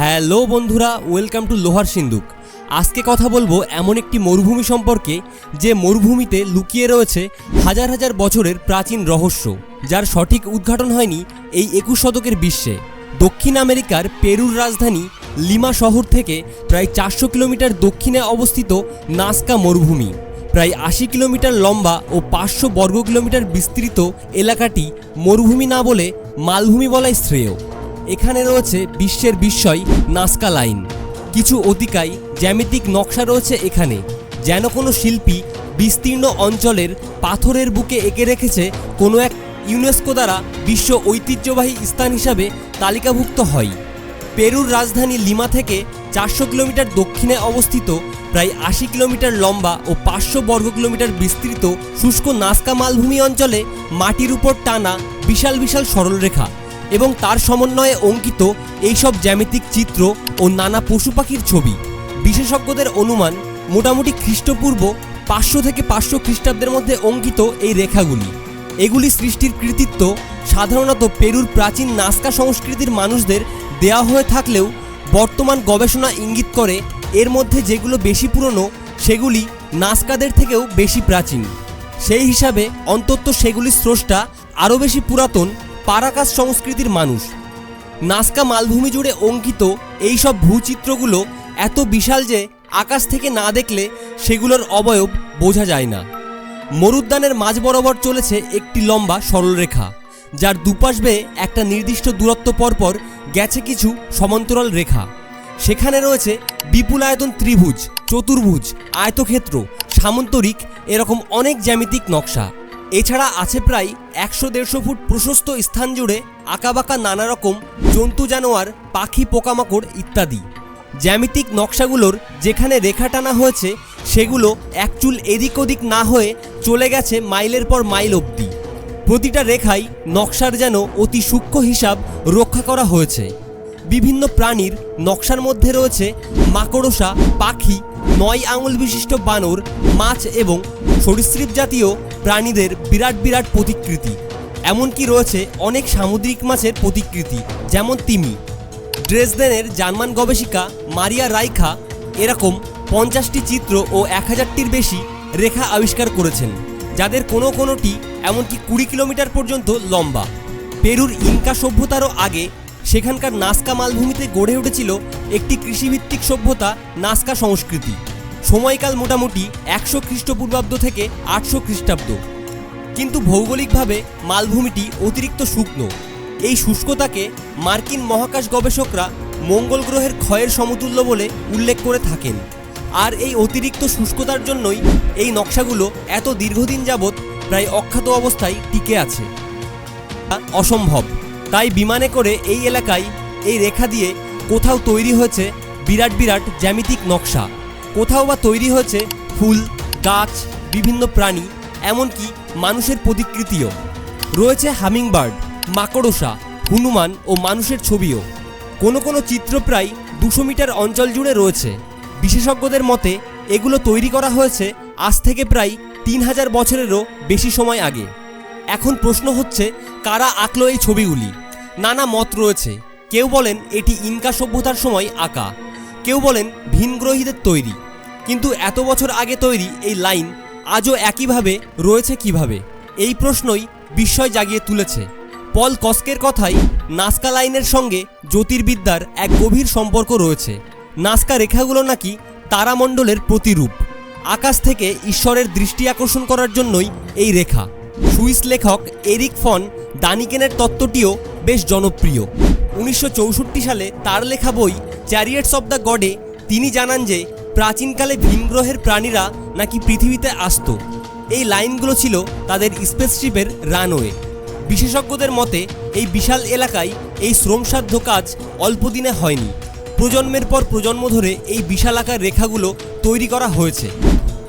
Hello বন্ধুরা, welcome to লোহার সিন্দুক আজকে কথা বলব এমন একটি মরুভূমি সম্পর্কে যে মরুভূমিতে লুকিয়ে রয়েছে হাজার হাজার বছরের প্রাচীন রহস্য, যার সঠিক উদ্ঘাটন হয়নি এই একুশ শতকের বিশ্বে। দক্ষিণ আমেরিকার পেরুর রাজধানী লিমা শহর থেকে প্রায় চারশো কিলোমিটার দক্ষিণে অবস্থিত নাস্কা মরুভূমি। প্রায় আশি কিলোমিটার লম্বা ও পাঁচশো বর্গ কিলোমিটার বিস্তৃত এলাকাটি মরুভূমি না বলে মালভূমি বলাই শ্রেয়। এখানে রয়েছে বিশ্বের বিস্ময় নাস্কা লাইন। কিছু অতিকায় জ্যামিতিক নকশা রয়েছে এখানে, যেন কোনো শিল্পী বিস্তীর্ণ অঞ্চলের পাথরের বুকে এঁকে রেখেছে কোনো এক ইউনেস্কো দ্বারা বিশ্ব ঐতিহ্যবাহী স্থান হিসাবে তালিকাভুক্ত হয়। পেরুর রাজধানী লিমা থেকে চারশো কিলোমিটার দক্ষিণে অবস্থিত, প্রায় আশি কিলোমিটার লম্বা ও পাঁচশো বর্গ কিলোমিটার বিস্তৃত শুষ্ক নাস্কা মালভূমি অঞ্চলে মাটির উপর টানা বিশাল বিশাল সরলরেখা। এবং তার সমন্বয়ে অঙ্কিত এইসব জ্যামিতিক চিত্র ও নানা পশু পাখির ছবি। বিশেষজ্ঞদের অনুমান মোটামুটি খ্রিস্টপূর্ব পাঁচশো থেকে পাঁচশো খ্রিস্টাব্দের মধ্যে অঙ্কিত এই রেখাগুলি। এগুলি সৃষ্টির কৃতিত্ব সাধারণত পেরুর প্রাচীন নাস্কা সংস্কৃতির মানুষদের দেয়া হয়ে থাকলেও বর্তমান গবেষণা ইঙ্গিত করে এর মধ্যে যেগুলো বেশি পুরনো, সেগুলি নাস্কাদের থেকেও বেশি প্রাচীন। সেই হিসাবে অন্তত সেগুলির স্রষ্টা আরও বেশি পুরাতন পারাকাস সংস্কৃতির মানুষ। নাস্কা মালভূমি জুড়ে অঙ্কিত এই সব ভূচিত্রগুলো এত বিশাল যে আকাশ থেকে না দেখলে সেগুলোর অবয়ব বোঝা যায় না। মরুদ্যানের মাঝ বরাবর চলেছে একটি লম্বা সরলরেখা, যার দুপাশ বেয়ে একটা নির্দিষ্ট দূরত্ব পরপর গেছে কিছু সমান্তরাল রেখা। সেখানে রয়েছে বিপুল আয়তন ত্রিভুজ, চতুর্ভুজ, আয়তক্ষেত্র, সামন্তরিক, এরকম অনেক জ্যামিতিক নকশা। এছাড়া আছে প্রায় একশো দেড়শো ফুট প্রশস্ত স্থান জুড়ে আঁকাবাঁকা নানা রকম জন্তু, জানোয়ার, পাখি, পোকামাকড় ইত্যাদি। জ্যামিতিক নকশাগুলোর যেখানে রেখা টানা হয়েছে, সেগুলো একচুল এদিক ওদিক না হয়ে চলে গেছে মাইলের পর মাইল অবধি। প্রতিটা রেখাই নকশার যেন অতি সূক্ষ্ম হিসাব রক্ষা করা হয়েছে। বিভিন্ন প্রাণীর নকশার মধ্যে রয়েছে মাকড়সা, পাখি নয় আঙুল বিশিষ্ট বানর, মাছ এবং সরীসৃপ জাতীয় প্রাণীদের বিরাট বিরাট প্রতিকৃতি। এমনকি রয়েছে অনেক সামুদ্রিক মাছের প্রতিকৃতি, যেমন তিমি। ড্রেসডেনের জার্মান গবেষিকা মারিয়া রাইখা এরকম পঞ্চাশটি চিত্র ও এক হাজারটির বেশি রেখা আবিষ্কার করেছেন, যাদের কোনো কোনোটি এমনকি কুড়ি কিলোমিটার পর্যন্ত লম্বা। পেরুর ইনকা সভ্যতারও আগে সেখানকার নাস্কা মালভূমিতে গড়ে উঠেছিল একটি কৃষিভিত্তিক সভ্যতা, নাস্কা সংস্কৃতি। সময়কাল মোটামুটি একশো খ্রিস্টপূর্বাব্দ থেকে আটশো খ্রিস্টাব্দ। কিন্তু ভৌগোলিকভাবে মালভূমিটি অতিরিক্ত শুকনো। এই শুষ্কতাকে মার্কিন মহাকাশ গবেষকরা মঙ্গল গ্রহের ক্ষয়ের সমতুল্য বলে উল্লেখ করে থাকেন। আর এই অতিরিক্ত শুষ্কতার জন্যই এই নকশাগুলো এত দীর্ঘদিন যাবৎ প্রায় অখ্যাত অবস্থায় টিকে আছে। অসম্ভব। তাই বিমানে করে এই এলাকায় এই রেখা দিয়ে কোথাও তৈরি হয়েছে বিরাট বিরাট জ্যামিতিক নকশা। কোথাও বা তৈরি হয়েছে ফুল, গাছ, বিভিন্ন প্রাণী, এমনকি মানুষের প্রতিকৃতিও। রয়েছে হামিংবার্ড, মাকড়সা, হনুমান ও মানুষের ছবিও। কোনো কোনো চিত্র প্রায় দুশো মিটার অঞ্চল জুড়ে রয়েছে। বিশেষজ্ঞদের মতে, এগুলো তৈরি করা হয়েছে আজ থেকে প্রায় তিন হাজার বছরেরও বেশি সময় আগে। এখন প্রশ্ন হচ্ছে, কারা আঁকলো এই ছবিগুলি? নানা মত রয়েছে। কেউ বলেন, এটি ইনকা সভ্যতার সময় আঁকা। কেউ বলেন ভিনগ্রহীদের তৈরি। কিন্তু এত বছর আগে তৈরি এই লাইন আজও একইভাবে রয়েছে কীভাবে? এই প্রশ্নই বিস্ময় জাগিয়ে তুলেছে। পল কস্কের কথাই নাস্কা লাইনের সঙ্গে জ্যোতির্বিদ্যার এক গভীর সম্পর্ক রয়েছে। নাস্কা রেখাগুলো নাকি তারামণ্ডলের প্রতিরূপ। আকাশ থেকে ঈশ্বরের দৃষ্টি আকর্ষণ করার জন্যই এই রেখা। সুইস লেখক এরিক ফন দানিকেনের তত্ত্বটিও বেশ জনপ্রিয়। উনিশশো চৌষট্টি সালে তার লেখা বই চ্যারিয়েটস অব দ্য গডে তিনি জানান যে, প্রাচীনকালে ভিনগ্রহের প্রাণীরা নাকি পৃথিবীতে আসত। এই লাইনগুলো ছিল তাদের স্পেসশিপের রানওয়ে। বিশেষজ্ঞদের মতে, এই বিশাল এলাকায় এই শ্রমসাধ্য কাজ অল্প দিনে হয়নি। প্রজন্মের পর প্রজন্ম ধরে এই বিশাল আকার রেখাগুলো তৈরি করা হয়েছে।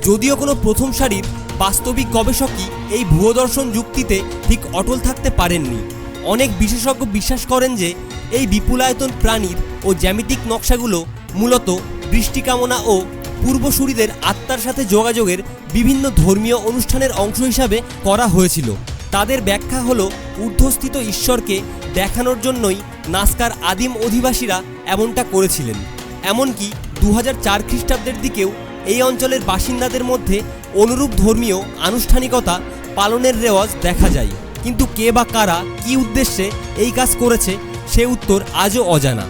যদিও কোনো প্রথম সারির বাস্তবিক গবেষকই এই ভূয়দর্শন যুক্তিতে ঠিক অটল থাকতে পারেননি। অনেক বিশেষজ্ঞ বিশ্বাস করেন যে, এই বিপুলায়তন প্রাণীর ও জ্যামিতিক নকশাগুলো মূলত বৃষ্টিকামনা ও পূর্বসূরিদের আত্মার সাথে যোগাযোগের বিভিন্ন ধর্মীয় অনুষ্ঠানের অংশ হিসাবে করা হয়েছিল। তাদের ব্যাখ্যা হলো, ঊর্ধ্বস্থিত ঈশ্বরকে দেখানোর জন্যই নাস্কার আদিম অধিবাসীরা এমনটা করেছিলেন। এমনকি দু হাজার চার খ্রিস্টাব্দের দিকেও এই অঞ্চলের বাসিন্দাদের মধ্যে অনুরূপ ধর্মীয় আনুষ্ঠানিকতা পালনের রেওয়াজ দেখা যায়। কিন্তু কে বা কারা কি উদ্দেশ্যে এই কাজ করেছে, সে উত্তর আজও অজানা।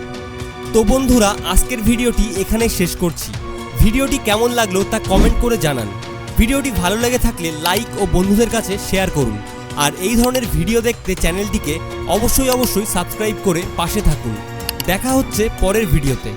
তো বন্ধুরা, আজকের ভিডিওটি এখানেই শেষ করছি। ভিডিওটি কেমন লাগল তা কমেন্ট করে জানান। ভিডিওটি ভালো লেগে থাকলে লাইক ও বন্ধুদের কাছে শেয়ার করুন। আর এই ধরনের ভিডিও দেখতে চ্যানেলটিকে অবশ্যই অবশ্যই সাবস্ক্রাইব করে পাশে থাকুন। দেখা হচ্ছে পরের ভিডিওতে।